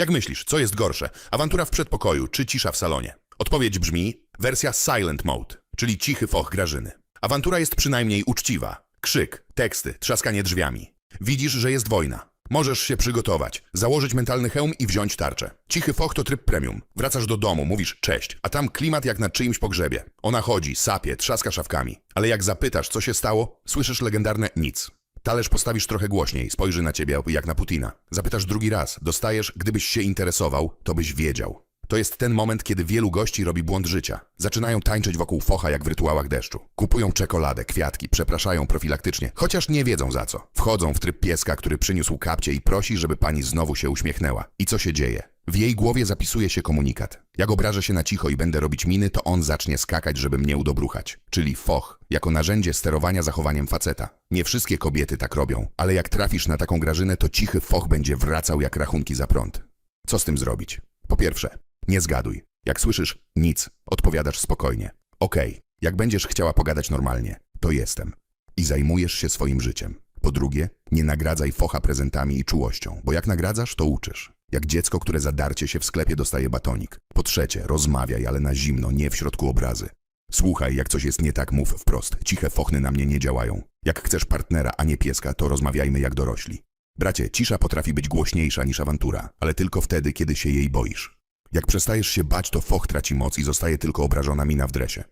Jak myślisz, co jest gorsze? Awantura w przedpokoju czy cisza w salonie? Odpowiedź brzmi wersja silent mode, czyli cichy foch Grażyny. Awantura jest przynajmniej uczciwa. Krzyk, teksty, trzaskanie drzwiami. Widzisz, że jest wojna. Możesz się przygotować, założyć mentalny hełm i wziąć tarczę. Cichy foch to tryb premium. Wracasz do domu, mówisz cześć, a tam klimat jak na czyimś pogrzebie. Ona chodzi, sapie, trzaska szafkami. Ale jak zapytasz, co się stało, słyszysz legendarne nic. Talerz postawisz trochę głośniej, spojrzy na ciebie jak na Putina. Zapytasz drugi raz, dostajesz, gdybyś się interesował, to byś wiedział. To jest ten moment, kiedy wielu gości robi błąd życia. Zaczynają tańczyć wokół focha jak w rytuałach deszczu. Kupują czekoladę, kwiatki, przepraszają profilaktycznie, chociaż nie wiedzą za co. Wchodzą w tryb pieska, który przyniósł kapcie i prosi, żeby pani znowu się uśmiechnęła. I co się dzieje? W jej głowie zapisuje się komunikat. Jak obrażę się na cicho i będę robić miny, to on zacznie skakać, żeby mnie udobruchać. Czyli foch, jako narzędzie sterowania zachowaniem faceta. Nie wszystkie kobiety tak robią, ale jak trafisz na taką grażynę, to cichy foch będzie wracał jak rachunki za prąd. Co z tym zrobić? Po pierwsze, nie zgaduj. Jak słyszysz nic, odpowiadasz spokojnie. Okej, jak będziesz chciała pogadać normalnie, to jestem. I zajmujesz się swoim życiem. Po drugie, nie nagradzaj focha prezentami i czułością, bo jak nagradzasz, to uczysz. Jak dziecko, które za darcie się w sklepie dostaje batonik. Po trzecie, rozmawiaj, ale na zimno, nie w środku obrazy. Słuchaj, jak coś jest nie tak, mów wprost. Ciche fochny na mnie nie działają. Jak chcesz partnera, a nie pieska, to rozmawiajmy jak dorośli. Bracie, cisza potrafi być głośniejsza niż awantura, ale tylko wtedy, kiedy się jej boisz. Jak przestajesz się bać, to foch traci moc i zostaje tylko obrażona mina w dresie.